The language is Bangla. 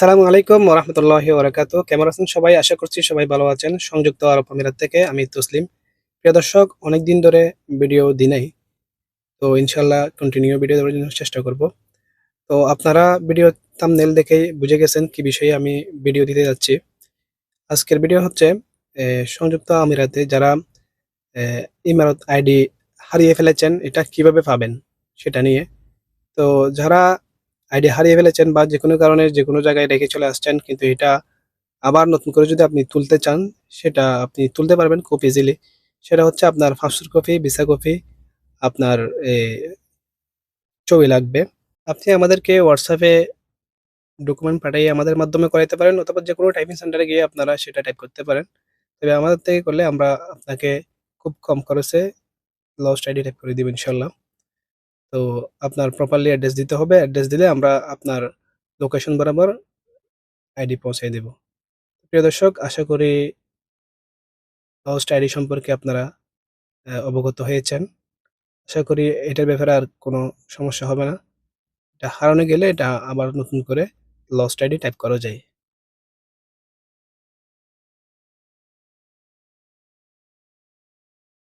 আসসালামু আলাইকুম ওরহামতুল্লাহ ওরাকাতু কেমন আছেন সবাই? আশা করছি সবাই ভালো আছেন। সংযুক্ত আরব আমিরাত থেকে আমি তসলিম। প্রিয় দর্শক অনেক দিন ধরে ভিডিও দিনাই তো ইনশাল্লাহ কন্টিনিউ ভিডিও দেওয়ার জন্য চেষ্টা করব। তো আপনারা ভিডিও থাম্বনেল দেখেই বুঝে গেছেন কি বিষয়ে আমি ভিডিও দিতে যাচ্ছি। আজকের ভিডিও হচ্ছে সংযুক্ত আমিরাতে যারা ইমারত আইডি হারিয়ে ফেলেছেন, এটা কীভাবে পাবেন সেটা নিয়ে। তো যারা আইডি হারিয়ে ফেলেছেন বা যে কোনো কারণে যে কোনো জায়গায় রেখে চলে আসছেন, কিন্তু এটা আবার নতুন করে যদি আপনি তুলতে চান, সেটা আপনি তুলতে পারবেন খুব ইজিলি সেটা হচ্ছে আপনার পাসপোর্ট কপি ভিসা কপি আপনার ছবি লাগবে। আপনি আমাদেরকে হোয়াটসঅ্যাপে ডকুমেন্ট পাঠিয়ে আমাদের মাধ্যমে করাইতে পারেন, অথবা যে কোনো টাইপিং সেন্টারে গিয়ে আপনারা সেটা টাইপ করতে পারেন। তবে আমাদের থেকে করলে আমরা আপনাকে খুব কম খরচে লস্ট আইডি টাইপ করে দিব ইনশাল্লাহ তো আপনার প্রপারলি অ্যাড্রেস দিতে হবে। অ্যাড্রেস দিলে আমরা আপনার লোকেশন বরাবর আইডি পৌঁছে দেব। প্রিয় দর্শক, আশা করি লস্ট আইডি সম্পর্কে আপনারা অবগত হয়েছেন। আশা করি এটার ব্যাপারে আর কোনো সমস্যা হবে না। এটা হারানো গেলে এটা আবার নতুন করে লস্ট আইডি টাইপ করা যায়।